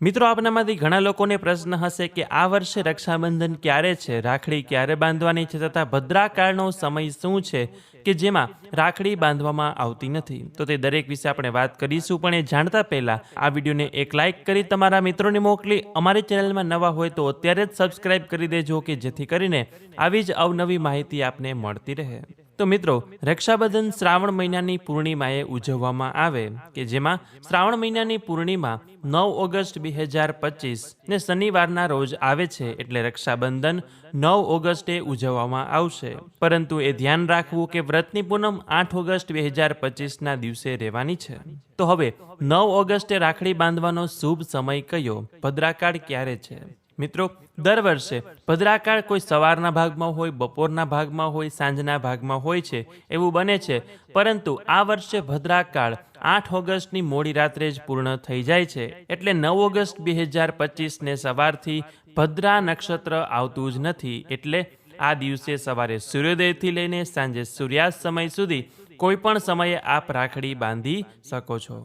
મિત્રો આપનામાંથી ઘણા લોકોને પ્રશ્ન હશે કે આ વર્ષે રક્ષાબંધન ક્યારે છે? રાખડી ક્યારે બાંધવાની છે? તથા ભદ્રાકાળનો સમય શું છે કે જેમાં રાખડી બાંધવામાં આવતી નથી? તો તે દરેક વિશે આપણે વાત કરીશું, પણ એ જાણતા પહેલાં આ વિડીયોને એક લાઇક કરી તમારા મિત્રોને મોકલી. અમારી ચેનલમાં નવા હોય તો અત્યારે જ સબસ્ક્રાઇબ કરી દેજો કે જેથી કરીને આવી જ અવનવી માહિતી આપને મળતી રહે. તો મિત્રો, રક્ષાબંધન શ્રાવણ મહિનાની પૂર્ણિમાએ ઉજવવામાં આવે કે જેમાં શ્રાવણ મહિનાની પૂર્ણિમા નવ ઓગસ્ટ બે હજાર પચીસ ને શનિવારના રોજ આવે છે એટલે રક્ષાબંધન નવ ઓગસ્ટે ઉજવવામાં આવશે. પરંતુ એ ધ્યાન રાખવું કે વ્રતની પૂનમ આઠ ઓગસ્ટ બે હજાર પચીસના દિવસે રહેવાની છે. તો હવે નવ ઓગસ્ટે રાખડી બાંધવાનો શુભ સમય કયો? ભદ્રાકાળ ક્યારે છે? મિત્રો, દર વર્ષે ભદ્રાકાળ કોઈ સવારના ભાગમાં હોય, બપોરના ભાગમાં હોય, સાંજના ભાગમાં હોય છે, એવું બને છે. પરંતુ આ વર્ષે ભદ્રાકાળ આઠ ઓગસ્ટની મોડી રાત્રે જ પૂર્ણ થઈ જાય છે. એટલે નવ ઓગસ્ટ બે હજાર પચીસને સવારથી ભદ્રા નક્ષત્ર આવતું જ નથી. એટલે આ દિવસે સવારે સૂર્યોદયથી લઈને સાંજે સૂર્યાસ્ત સમય સુધી કોઈ પણ સમયે આપ રાખડી બાંધી શકો છો.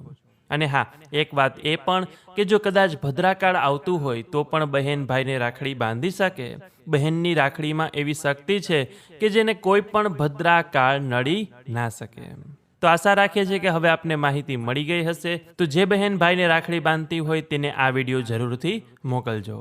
અને હા, એક વાત એ પણ કે જો કદાચ ભદ્રાકાળ આવતું હોય તો પણ બહેન ભાઈને રાખડી બાંધી શકે. બહેનની રાખડીમાં એવી શક્તિ છે કે જેને કોઈ પણ ભદ્રાકાળ નડી ના શકે. તો આશા રાખીએ છીએ કે હવે આપને માહિતી મળી ગઈ હશે. તો જે બહેન ભાઈને રાખડી બાંધતી હોય તેને આ વીડિયો જરૂરથી મોકલજો.